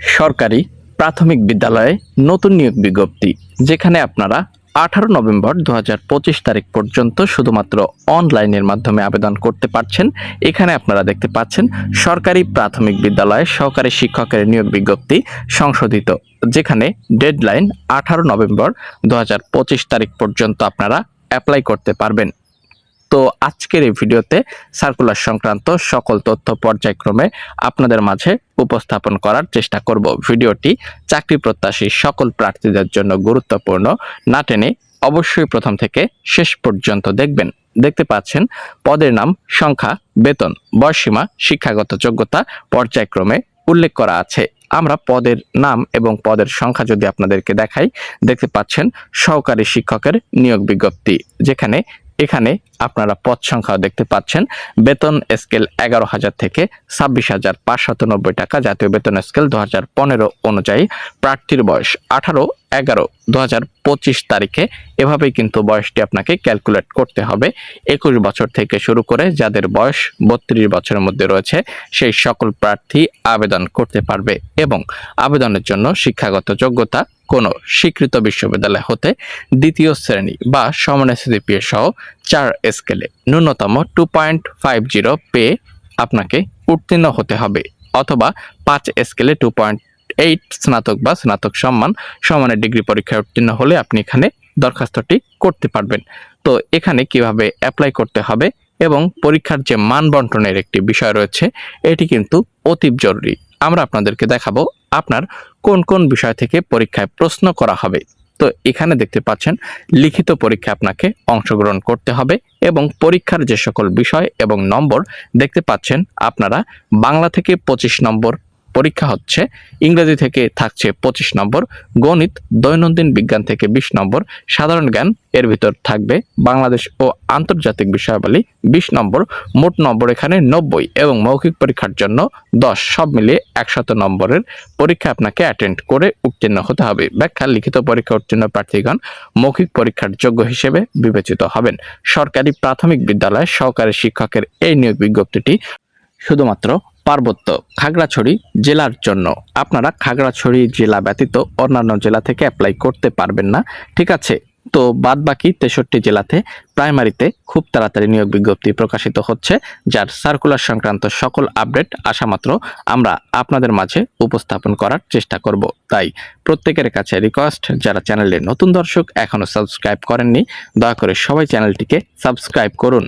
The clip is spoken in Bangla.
সরকারি প্রাথমিক বিদ্যালয়ে নতুন নিয়োগ বিজ্ঞপ্তি, যেখানে আপনারা আঠারো নভেম্বর দু হাজার পঁচিশ তারিখ পর্যন্ত শুধুমাত্র অনলাইনের মাধ্যমে আবেদন করতে পারছেন। এখানে আপনারা দেখতে পাচ্ছেন, সরকারি প্রাথমিক বিদ্যালয়ে সহকারী শিক্ষকের নিয়োগ বিজ্ঞপ্তি সংশোধিত, যেখানে ডেডলাইন আঠারো নভেম্বর দু হাজার পঁচিশ তারিখ পর্যন্ত আপনারা অ্যাপ্লাই করতে পারবেন। তো আজকের এই ভিডিওতে সার্কুলার সংক্রান্ত সকল তথ্য পর্যায়ক্রমে আপনাদের মাঝে উপস্থাপন করার চেষ্টা করব। ভিডিওটি চাকরি প্রত্যাশী সকল প্রার্থীদের জন্য গুরুত্বপূর্ণ। না টেনে অবশ্যই প্রথম থেকে শেষ পর্যন্ত দেখবেন। দেখতে পাচ্ছেন, পদের নাম, সংখ্যা, বেতন বয়সীমা শিক্ষাগত যোগ্যতা পর্যায়ক্রমে উল্লেখ করা আছে। আমরা পদের নাম এবং পদের সংখ্যা যদি আপনাদেরকে দেখাই, দেখতে পাচ্ছেন সহকারী শিক্ষকের নিয়োগ বিজ্ঞপ্তি, যেখানে এখানে আপনারা পদ সংখ্যা দেখতে পাচ্ছেন। বেতন স্কেল এগারো হাজার থেকে ছাব্বিশ হাজার পাঁচশত নব্বই টাকা। জাতীয় বেতন স্কেল দু হাজার পনেরো অনুযায়ী প্রার্থীর বয়স আঠারো এগারো দু তারিখে। এভাবেই কিন্তু বয়সটি আপনাকে ক্যালকুলেট করতে হবে। একুশ বছর থেকে শুরু করে যাদের বয়স বত্রিশ বছরের মধ্যে রয়েছে, সেই সকল প্রার্থী আবেদন করতে পারবে এবং আবেদনের জন্য শিক্ষাগত যোগ্যতা কোনো স্বীকৃত বিশ্ববিদ্যালয় হতে দ্বিতীয় শ্রেণি বা সমান সিজিপিএ সহ চার স্কেলে ন্যূনতম টু পয়েন্ট ফাইভ জিরো পেয়ে আপনাকে উত্তীর্ণ হতে হবে অথবা পাঁচ স্কেলে টু পয়েন্ট এইট স্নাতক বা স্নাতক সম্মান সমানের ডিগ্রি পরীক্ষায় উত্তীর্ণ হলে আপনি এখানে দরখাস্তটি করতে পারবেন। তো এখানে কীভাবে অ্যাপ্লাই করতে হবে এবং পরীক্ষার যে মান বন্টনের একটি বিষয় রয়েছে, এটি কিন্তু অতীব জরুরি। আমরা আপনাদেরকে দেখাবো আপনার কোন কোন বিষয় থেকে পরীক্ষায় প্রশ্ন করা হবে। তো এখানে দেখতে পাচ্ছেন, লিখিত পরীক্ষা আপনাকে অংশগ্রহণ করতে হবে এবং পরীক্ষার যে সকল বিষয় এবং নম্বর, দেখতে পাচ্ছেন আপনারা বাংলা থেকে পঁচিশ নম্বর পরীক্ষা হচ্ছে। ইংরেজি থেকে থাকছে পঁচিশ নম্বর, গণিত, দৈনন্দিন বিজ্ঞান থেকে বিশ নম্বর, সাধারণ জ্ঞান এর ভিতর থাকবে বাংলাদেশ ও আন্তর্জাতিক বিষয়াবলী বিশ নম্বর, মোট নম্বর এখানে নব্বই এবং মৌখিক পরীক্ষার জন্য দশ, সব মিলিয়ে একশত নম্বরের পরীক্ষা আপনাকে অ্যাটেন্ড করে উত্তীর্ণ হতে হবে। ব্যাখ্যা, লিখিত পরীক্ষা উত্তীর্ণ প্রার্থীগণ মৌখিক পরীক্ষার যোগ্য হিসেবে বিবেচিত হবেন। সরকারি প্রাথমিক বিদ্যালয়ে সহকারী শিক্ষকের এই নিয়োগ বিজ্ঞপ্তিটি শুধুমাত্র পার্বত্য খাগড়াছড়ি জেলার জন্য। আপনারা খাগড়াছড়ি জেলা ব্যতীত অন্যান্য জেলা থেকে অ্যাপ্লাই করতে পারবেন না। ঠিক আছে? তো বাদ বাকি তেষট্টি জেলাতে প্রাইমারিতে খুব তাড়াতাড়ি নিয়োগ বিজ্ঞপ্তি প্রকাশিত হচ্ছে, যার সার্কুলার সংক্রান্ত সকল আপডেট আসা মাত্র আমরা আপনাদের মাঝে উপস্থাপন করার চেষ্টা করব। তাই প্রত্যেকের কাছে রিকোয়েস্ট যারা চ্যানেলে নতুন দর্শক এখনও সাবস্ক্রাইব করেননি, দয়া করে সবাই চ্যানেলটিকে সাবস্ক্রাইব করুন।